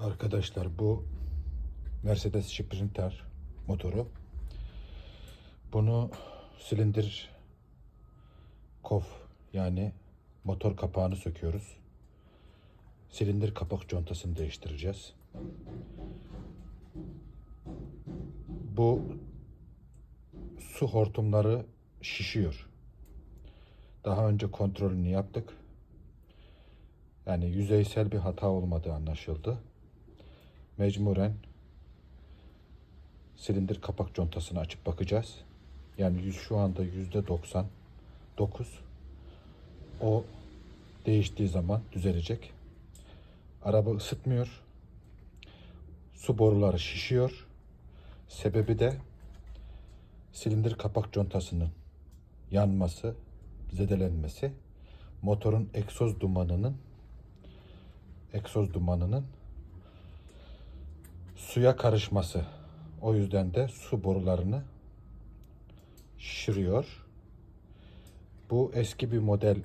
Arkadaşlar bu Mercedes Sprinter motoru. Bunu silindir kof yani motor kapağını söküyoruz. Silindir kapak contasını değiştireceğiz. Bu su hortumları şişiyor. Daha önce kontrolünü yaptık. Yani yüzeysel bir hata olmadığı anlaşıldı. Mecburen silindir kapak contasını açıp bakacağız. Yani şu anda yüzde 99 o değiştiği zaman düzelecek. Araba ısıtmıyor. Su boruları şişiyor. Sebebi de silindir kapak contasının yanması, zedelenmesi, motorun egzoz dumanının egzoz dumanının suya karışması. O yüzden de su borularını şişiriyor. Bu eski bir model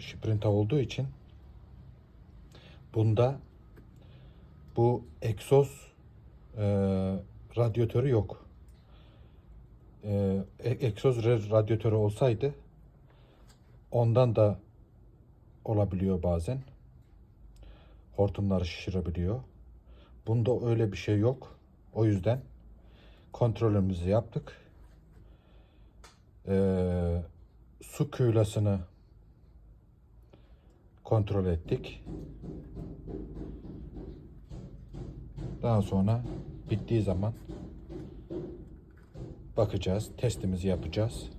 Sprinter olduğu için bunda bu egzoz e, radyatörü yok. E, e- egzoz radyatörü olsaydı ondan da olabiliyor bazen. Hortumları şişirebiliyor. Bunda öyle bir şey yok. O yüzden kontrolümüzü yaptık. Ee, su kuyulasını kontrol ettik. Daha sonra bittiği zaman bakacağız, testimizi yapacağız.